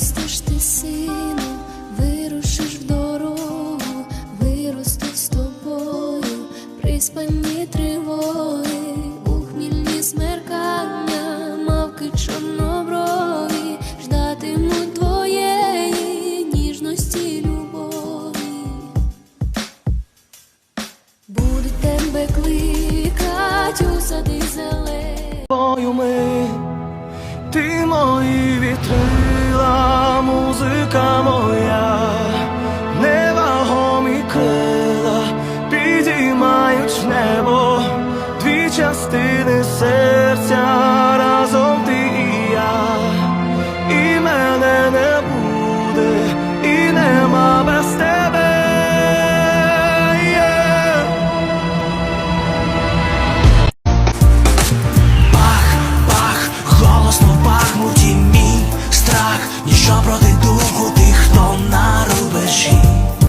Виростеш ти сину, вирушиш в дорогу, виростуть з тобою приспані тривоги, у хмільні смеркання, мавки чорноброві, ждатимуть твоєї ніжності любові. Будуть тебе кликать у сади ти мої вітрила, музика моя,